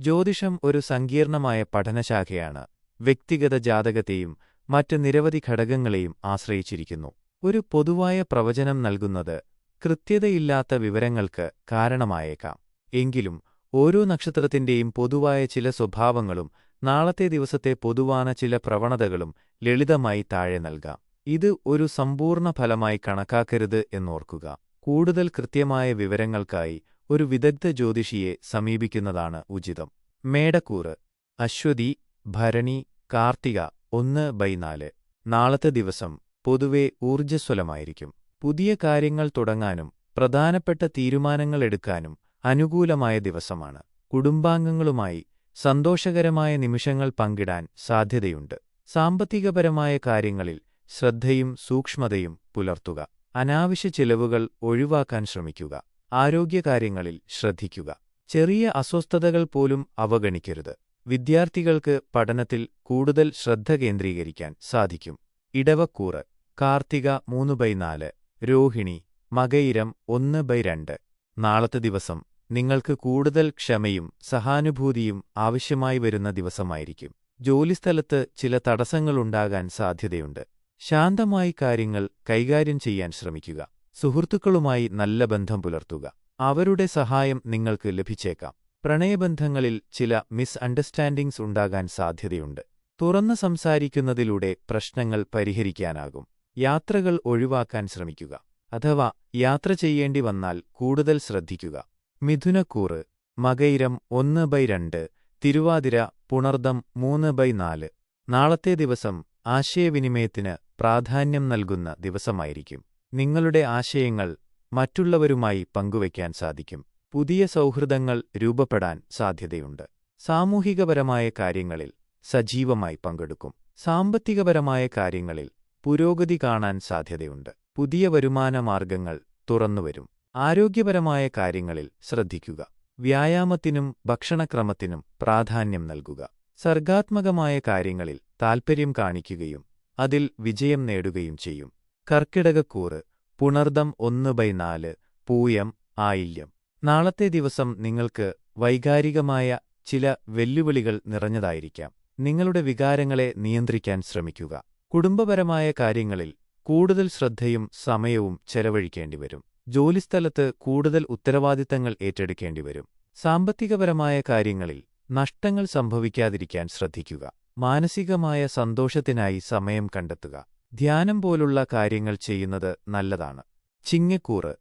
ജ്യോതിഷം ഒരു സങ്കീർണമായ പഠനശാഖയാണ്. വ്യക്തിഗത ജാതകത്തെയും മറ്റ് നിരവധി ഘടകങ്ങളെയും ആശ്രയിച്ചിരിക്കുന്നു. ഒരു പൊതുവായ പ്രവചനം നൽകുന്നത് കൃത്യതയില്ലാത്ത വിവരങ്ങൾക്ക് കാരണമായേക്കാം. എങ്കിലും ഓരോ നക്ഷത്രത്തിന്റെയും പൊതുവായ ചില സ്വഭാവങ്ങളും നാളത്തെ ദിവസത്തെ പൊതുവാന ചില പ്രവണതകളും ലളിതമായി താഴെ നൽകാം. ഇത് ഒരു സമ്പൂർണ ഫലമായി കണക്കാക്കരുത് എന്നോർക്കുക. കൂടുതൽ കൃത്യമായ വിവരങ്ങൾക്കായി ഒരു വിദഗ്ധ ജ്യോതിഷിയെ സമീപിക്കുന്നതാണ് ഉചിതം. മേടക്കൂറ് അശ്വതി ഭരണി കാർത്തിക ഒന്ന് ബൈ നാല്. നാളത്തെ ദിവസം പൊതുവെ ഊർജസ്വലമായിരിക്കും. പുതിയ കാര്യങ്ങൾ തുടങ്ങാനും പ്രധാനപ്പെട്ട തീരുമാനങ്ങൾ എടുക്കാനും അനുകൂലമായ ദിവസമാണ്. കുടുംബാംഗങ്ങളുമായി സന്തോഷകരമായ നിമിഷങ്ങൾ പങ്കിടാൻ സാധ്യതയുണ്ട്. സാമ്പത്തികപരമായ കാര്യങ്ങളിൽ ശ്രദ്ധയും സൂക്ഷ്മതയും പുലർത്തുക. അനാവശ്യ ചിലവുകൾ ഒഴിവാക്കാൻ ശ്രമിക്കുക. ആരോഗ്യകാര്യങ്ങളിൽ ശ്രദ്ധിക്കുക. ചെറിയ അസ്വസ്ഥതകൾ പോലും അവഗണിക്കരുത്. വിദ്യാർത്ഥികൾക്ക് പഠനത്തിൽ കൂടുതൽ ശ്രദ്ധ കേന്ദ്രീകരിക്കാൻ സാധിക്കും. ഇടവക്കൂറ് കാർത്തിക മൂന്ന് ബൈ നാല് രോഹിണി മകയിരം ഒന്ന് ബൈ രണ്ട്. നാളത്തെ ദിവസം നിങ്ങൾക്ക് കൂടുതൽ ക്ഷമയും സഹാനുഭൂതിയും ആവശ്യമായി വരുന്ന ദിവസമായിരിക്കും. ജോലിസ്ഥലത്ത് ചില തടസ്സങ്ങളുണ്ടാകാൻ സാധ്യതയുണ്ട്. ശാന്തമായി കാര്യങ്ങൾ കൈകാര്യം ചെയ്യാൻ ശ്രമിക്കുക. സുഹൃത്തുക്കളുമായി നല്ല ബന്ധം പുലർത്തുക. അവരുടെ സഹായം നിങ്ങൾക്ക് ലഭിച്ചേക്കാം. പ്രണയബന്ധങ്ങളിൽ ചില മിസ് അണ്ടർസ്റ്റാൻഡിംഗ്സ് ഉണ്ടാകാൻ സാധ്യതയുണ്ട്. തുറന്നു സംസാരിക്കുന്നതിലൂടെ പ്രശ്നങ്ങൾ പരിഹരിക്കാനാകും. യാത്രകൾ ഒഴിവാക്കാൻ ശ്രമിക്കുക. അഥവാ യാത്ര ചെയ്യേണ്ടി വന്നാൽ കൂടുതൽ ശ്രദ്ധിക്കുക. മിഥുനക്കൂറ് മകൈരം ഒന്ന് ബൈ രണ്ട് തിരുവാതിര പുണർദം മൂന്ന് ബൈ നാല് നാളത്തെ ദിവസം ആശയവിനിമയത്തിന് പ്രാധാന്യം നൽകുന്ന ദിവസമായിരിക്കും. നിങ്ങളുടെ ആശയങ്ങൾ മറ്റുള്ളവരുമായി പങ്കുവയ്ക്കാൻ സാധിക്കും. പുതിയ സൗഹൃദങ്ങൾ രൂപപ്പെടാൻ സാധ്യതയുണ്ട്. സാമൂഹികപരമായ കാര്യങ്ങളിൽ സജീവമായി പങ്കെടുക്കും. സാമ്പത്തികപരമായ കാര്യങ്ങളിൽ പുരോഗതി കാണാൻ സാധ്യതയുണ്ട്. പുതിയ വരുമാന മാർഗങ്ങൾ തുറന്നുവരും. ആരോഗ്യപരമായ കാര്യങ്ങളിൽ ശ്രദ്ധിക്കുക. വ്യായാമത്തിനും ഭക്ഷണക്രമത്തിനും പ്രാധാന്യം നൽകുക. സർഗാത്മകമായ കാര്യങ്ങളിൽ താൽപ്പര്യം കാണിക്കുകയും അതിൽ വിജയം നേടുകയും ചെയ്യും. കർക്കിടകക്കൂറ് പുണർദം ഒന്ന് ബൈ നാല് പൂയം ആയില്യം. നാളത്തെ ദിവസം നിങ്ങൾക്ക് വൈകാരികമായ ചില വെല്ലുവിളികൾ നിറഞ്ഞതായിരിക്കാം. നിങ്ങളുടെ വികാരങ്ങളെ നിയന്ത്രിക്കാൻ ശ്രമിക്കുക. കുടുംബപരമായ കാര്യങ്ങളിൽ കൂടുതൽ ശ്രദ്ധയും സമയവും ചെലവഴിക്കേണ്ടിവരും. ജോലിസ്ഥലത്ത് കൂടുതൽ ഉത്തരവാദിത്തങ്ങൾ ഏറ്റെടുക്കേണ്ടിവരും. സാമ്പത്തികപരമായ കാര്യങ്ങളിൽ നഷ്ടങ്ങൾ സംഭവിക്കാതിരിക്കാൻ ശ്രദ്ധിക്കുക. മാനസികമായ സന്തോഷത്തിനായി സമയം കണ്ടെത്തുക. ധ്യാനം പോലുള്ള കാര്യങ്ങൾ ചെയ്യുന്നത് നല്ലതാണ്. ചിങ്ങക്കൂറ്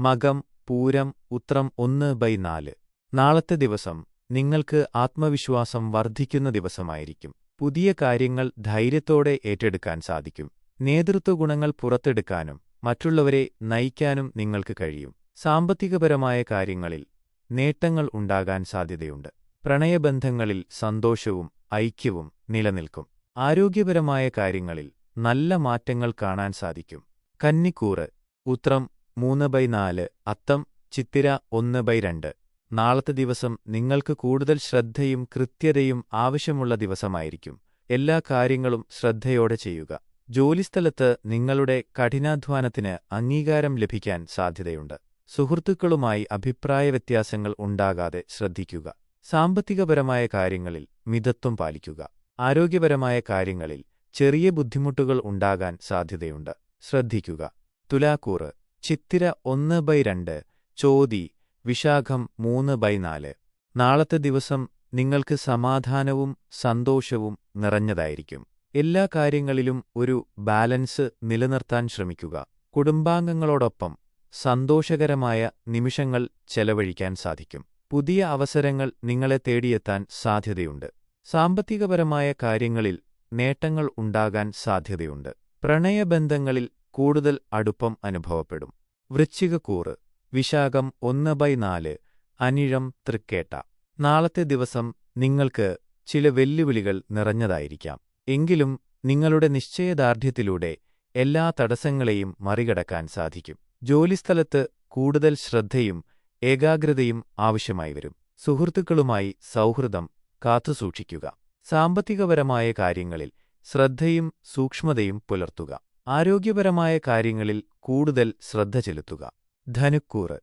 മകം പൂരം ഉത്രം ഒന്ന് ബൈ നാല്. നാളത്തെ ദിവസം നിങ്ങൾക്ക് ആത്മവിശ്വാസം വർദ്ധിക്കുന്ന ദിവസമായിരിക്കും. പുതിയ കാര്യങ്ങൾ ധൈര്യത്തോടെ ഏറ്റെടുക്കാൻ സാധിക്കും. നേതൃത്വ ഗുണങ്ങൾ പുറത്തെടുക്കാനും മറ്റുള്ളവരെ നയിക്കാനും നിങ്ങൾക്ക് കഴിയും. സാമ്പത്തികപരമായ കാര്യങ്ങളിൽ നേട്ടങ്ങൾ ഉണ്ടാകാൻ സാധ്യതയുണ്ട്. പ്രണയബന്ധങ്ങളിൽ സന്തോഷവും ഐക്യവും നിലനിൽക്കും. ആരോഗ്യപരമായ കാര്യങ്ങളിൽ നല്ല മാറ്റങ്ങൾ കാണാൻ സാധിക്കും. കന്നിക്കൂറ് ഉത്രം മൂന്ന് ബൈ നാല് അത്തം ചിത്തിര ഒന്ന് ബൈ രണ്ട്. നാളത്തെ ദിവസം നിങ്ങൾക്ക് കൂടുതൽ ശ്രദ്ധയും കൃത്യതയും ആവശ്യമുള്ള ദിവസമായിരിക്കും. എല്ലാ കാര്യങ്ങളും ശ്രദ്ധയോടെ ചെയ്യുക. ജോലിസ്ഥലത്ത് നിങ്ങളുടെ കഠിനാധ്വാനത്തിന് അംഗീകാരം ലഭിക്കാൻ സാധ്യതയുണ്ട്. സുഹൃത്തുക്കളുമായി അഭിപ്രായ വ്യത്യാസങ്ങൾ ഉണ്ടാകാതെ ശ്രദ്ധിക്കുക. സാമ്പത്തികപരമായ കാര്യങ്ങളിൽ മിതത്വം പാലിക്കുക. ആരോഗ്യപരമായ കാര്യങ്ങളിൽ ചെറിയ ബുദ്ധിമുട്ടുകൾ ഉണ്ടാകാൻ സാധ്യതയുണ്ട്. ശ്രദ്ധിക്കുക. തുലാക്കൂറ്. ചിത്തിര ഒന്ന് ബൈ രണ്ട്. ചോതി. വിശാഖം മൂന്ന് ബൈ നാല്. നാളത്തെ ദിവസം നിങ്ങൾക്ക് സമാധാനവും സന്തോഷവും നിറഞ്ഞതായിരിക്കും. എല്ലാ കാര്യങ്ങളിലും ഒരു ബാലൻസ് നിലനിർത്താൻ ശ്രമിക്കുക. കുടുംബാംഗങ്ങളോടൊപ്പം സന്തോഷകരമായ നിമിഷങ്ങൾ ചെലവഴിക്കാൻ സാധിക്കും. പുതിയ അവസരങ്ങൾ നിങ്ങളെ തേടിയെത്താൻ സാധ്യതയുണ്ട്. സാമ്പത്തികപരമായ കാര്യങ്ങളിൽ നേട്ടങ്ങൾ ഉണ്ടാകാൻ സാധ്യതയുണ്ട്. പ്രണയബന്ധങ്ങളിൽ കൂടുതൽ അടുപ്പം അനുഭവപ്പെടും. വൃശ്ചികക്കൂറ് വിശാഖം ഒന്ന് ബൈ നാല് അനിഴം തൃക്കേട്ട. നാളത്തെ ദിവസം നിങ്ങൾക്ക് ചില വെല്ലുവിളികൾ നിറഞ്ഞതായിരിക്കാം. എങ്കിലും നിങ്ങളുടെ നിശ്ചയദാർഢ്യത്തിലൂടെ എല്ലാ തടസ്സങ്ങളെയും മറികടക്കാൻ സാധിക്കും. ജോലിസ്ഥലത്ത് കൂടുതൽ ശ്രദ്ധയും ഏകാഗ്രതയും ആവശ്യമായി വരും. സുഹൃത്തുക്കളുമായി സൗഹൃദം കാത്തുസൂക്ഷിക്കുക. സാമ്പത്തികപരമായ കാര്യങ്ങളിൽ ശ്രദ്ധയും സൂക്ഷ്മതയും പുലർത്തുക. ആരോഗ്യപരമായ കാര്യങ്ങളിൽ കൂടുതൽ ശ്രദ്ധ ചെലുത്തുക. ധനുക്കൂറ്.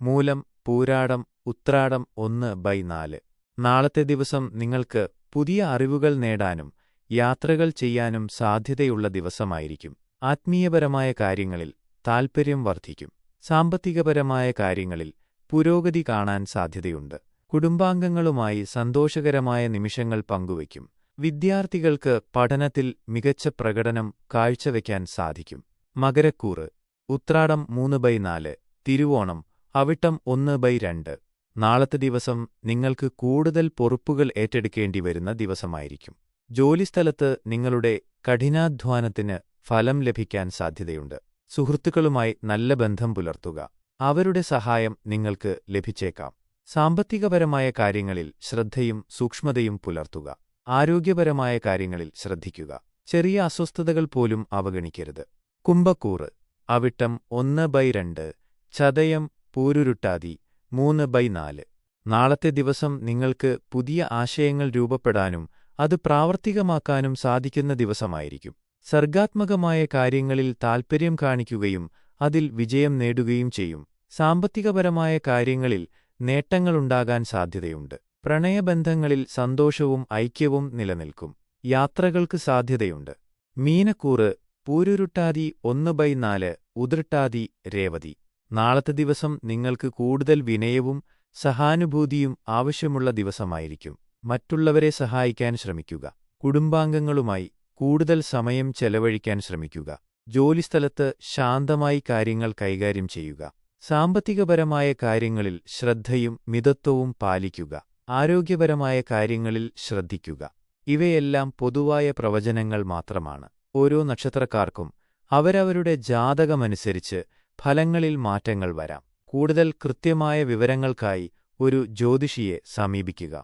മൂലം പൂരാടം ഉത്രാടം ഒന്ന് ബൈ നാല്. നാളത്തെ ദിവസം നിങ്ങൾക്ക് പുതിയ അറിവുകൾ നേടാനും യാത്രകൾ ചെയ്യാനും സാധ്യതയുള്ള ദിവസമായിരിക്കും. ആത്മീയപരമായ കാര്യങ്ങളിൽ താൽപ്പര്യം വർദ്ധിക്കും. സാമ്പത്തികപരമായ കാര്യങ്ങളിൽ പുരോഗതി കാണാൻ സാധ്യതയുണ്ട്. കുടുംബാംഗങ്ങളുമായി സന്തോഷകരമായ നിമിഷങ്ങൾ പങ്കുവയ്ക്കും. വിദ്യാർത്ഥികൾക്ക് പഠനത്തിൽ മികച്ച പ്രകടനം കാഴ്ചവെക്കാൻ സാധിക്കും. മകരക്കൂറ് ഉത്രാടം മൂന്ന് ബൈ നാല് തിരുവോണം അവിട്ടം ഒന്ന് ബൈ രണ്ട്. നാളത്തെ ദിവസം നിങ്ങൾക്ക് കൂടുതൽ പൊറുപ്പുകൾ ഏറ്റെടുക്കേണ്ടി വരുന്ന ദിവസമായിരിക്കും. ജോലിസ്ഥലത്ത് നിങ്ങളുടെ കഠിനാധ്വാനത്തിന് ഫലം ലഭിക്കാൻ സാധ്യതയുണ്ട്. സുഹൃത്തുക്കളുമായി നല്ല ബന്ധം പുലർത്തുക. അവരുടെ സഹായം നിങ്ങൾക്ക് ലഭിച്ചേക്കാം. സാമ്പത്തികപരമായ കാര്യങ്ങളിൽ ശ്രദ്ധയും സൂക്ഷ്മതയും പുലർത്തുക. ആരോഗ്യപരമായ കാര്യങ്ങളിൽ ശ്രദ്ധിക്കുക. ചെറിയ അസ്വസ്ഥതകൾ പോലും അവഗണിക്കരുത്. കുംഭക്കൂറ് അവിട്ടം ഒന്ന് ബൈ രണ്ട് ചതയം പൂരുരുട്ടാതി മൂന്ന് ബൈ നാല്. നാളത്തെ ദിവസം നിങ്ങൾക്ക് പുതിയ ആശയങ്ങൾ രൂപപ്പെടാനും അത് പ്രാവർത്തികമാക്കാനും സാധിക്കുന്ന ദിവസമായിരിക്കും. സർഗാത്മകമായ കാര്യങ്ങളിൽ താൽപ്പര്യം കാണിക്കുകയും അതിൽ വിജയം നേടുകയും ചെയ്യും. സാമ്പത്തികപരമായ കാര്യങ്ങളിൽ നേട്ടങ്ങളുണ്ടാകാൻ സാധ്യതയുണ്ട്. പ്രണയബന്ധങ്ങളിൽ സന്തോഷവും ഐക്യവും നിലനിൽക്കും. യാത്രകൾക്ക് സാധ്യതയുണ്ട്. മീനക്കൂറ് പൂരുരുട്ടാതി ഒന്ന് ബൈ നാല് ഉതിർട്ടാതി രേവതി. നാളത്തെ ദിവസം നിങ്ങൾക്ക് കൂടുതൽ വിനയവും സഹാനുഭൂതിയും ആവശ്യമുള്ള ദിവസമായിരിക്കും. മറ്റുള്ളവരെ സഹായിക്കാൻ ശ്രമിക്കുക. കുടുംബാംഗങ്ങളുമായി കൂടുതൽ സമയം ചെലവഴിക്കാൻ ശ്രമിക്കുക. ജോലിസ്ഥലത്ത് ശാന്തമായി കാര്യങ്ങൾ കൈകാര്യം ചെയ്യുക. സാമ്പത്തികപരമായ കാര്യങ്ങളിൽ ശ്രദ്ധയും മിതത്വവും പാലിക്കുക. ആരോഗ്യപരമായ കാര്യങ്ങളിൽ ശ്രദ്ധിക്കുക. ഇവയെല്ലാം പൊതുവായ പ്രവചനങ്ങൾ മാത്രമാണ്. ഓരോ നക്ഷത്രക്കാർക്കും അവരവരുടെ ജാതകമനുസരിച്ച് ഫലങ്ങളിൽ മാറ്റങ്ങൾ വരാം. കൂടുതൽ കൃത്യമായ വിവരങ്ങൾക്കായി ഒരു ജ്യോതിഷിയെ സമീപിക്കുക.